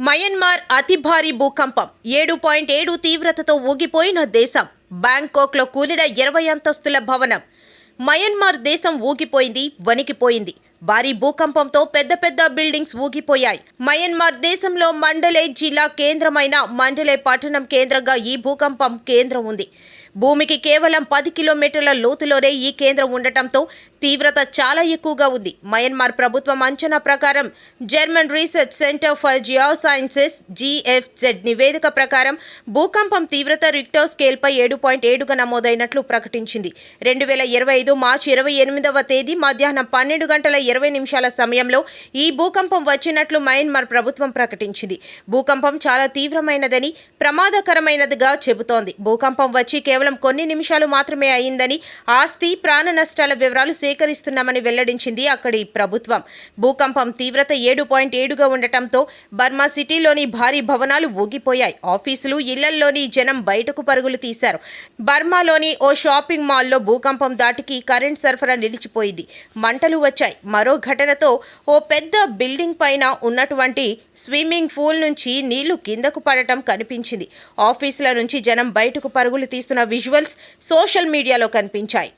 Myanmar అతి భారీ భూకంపం. ఏడు పాయింట్ ఏడు తీవ్రతతో ఊగిపోయిన దేశం. బ్యాంకాక్లో కూలిన ఇరవై అంతస్తుల భవనం. మయన్మార్ దేశం ఊగిపోయింది వణికిపోయింది. భారీ భూకంపంతో పెద్ద పెద్ద బిల్డింగ్స్ ఊగిపోయాయి. మయన్మార్ దేశంలో మండలే జిల్లా కేంద్రమైన మండలే పట్టణం కేంద్రంగా ఈ భూకంపం కేంద్రం ఉంది. భూమికి కేవలం పది కిలోమీటర్ల లోతులోనే ఈ కేంద్రం ఉండటంతో తీవ్రత చాలా ఎక్కువగా ఉంది. మయన్మార్ ప్రభుత్వం అంచనా ప్రకారం German research centre for geosciences G F Z నివేదిక ప్రకారం భూకంపం తీవ్రత రిక్టర్ స్కేల్పై ఏడు పాయింట్ ఏడుగా నమోదైనట్లు ప్రకటించింది. రెండు వేల ఇరవై ఐదు మార్చి ఇరవై ఎనిమిదవ తేదీ మధ్యాహ్నం పన్నెండు గంటల ఇరవై నిమిషాల సమయంలో ఈ భూకంపం వచ్చినట్లు మయన్మార్ ప్రభుత్వం ప్రకటించింది. భూకంపం చాలా తీవ్రమైనదని ప్రమాదకరమైనదిగా చెబుతోంది. భూకంపం వచ్చి కేవలం కొన్ని నిమిషాలు మాత్రమే అయిందని ఆస్తి ప్రాణ నష్టాల వివరాలు సేకరిస్తున్నామని వెల్లడించింది అక్కడి ప్రభుత్వం. భూకంపం తీవ్రత ఏడు పాయింట్ ఏడుగా ఉండటంతో బర్మా సిటీలోని భారీ భవనాలు ఊగిపోయాయి. ఆఫీసులు ఇళ్ళల్లోని జనం బయటకు పరుగులు తీశారు. బర్మాలోని ఓ షాపింగ్ మాల్లో భూకంపం దాటికి కరెంట్ సరఫరా నిలిచిపోయింది. మంటలు వచ్చాయి. మరో ఘటనతో ఓ పెద్ద బిల్డింగ్ పైన ఉన్నటువంటి స్విమ్మింగ్ పూల్ నుంచి నీళ్ళు కిందకు పడటం కనిపించింది. ఆఫీసుల నుంచి జనం బయటకు పరుగులు తీస్తున్న విజువల్స్ సోషల్ మీడియాలో కనిపించాయి.